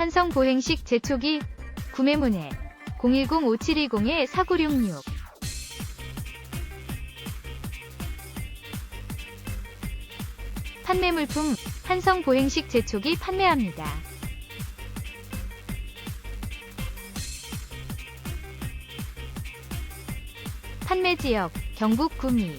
한성 보행식 제초기 구매문의 010-5720-4966 판매물품 한성 보행식 제초기 판매합니다. 판매지역 경북 구미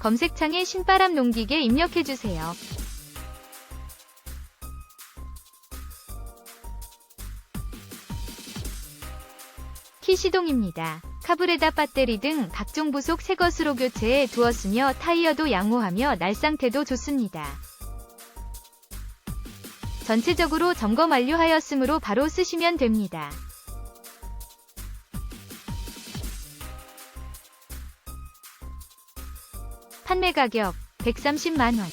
검색창에 신바람 농기계 입력해주세요. 키시동입니다. 카브레다 배터리 등 각종 부속 새 것으로 교체해 두었으며 타이어도 양호하며 날 상태도 좋습니다. 전체적으로 점검 완료하였으므로 바로 쓰시면 됩니다. 판매 가격 130만원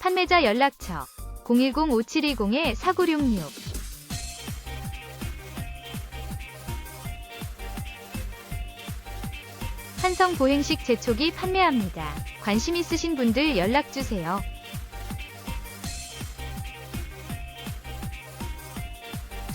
판매자 연락처 010-5720-4966 한성 보행식 제초기 판매합니다. 관심 있으신 분들 연락주세요.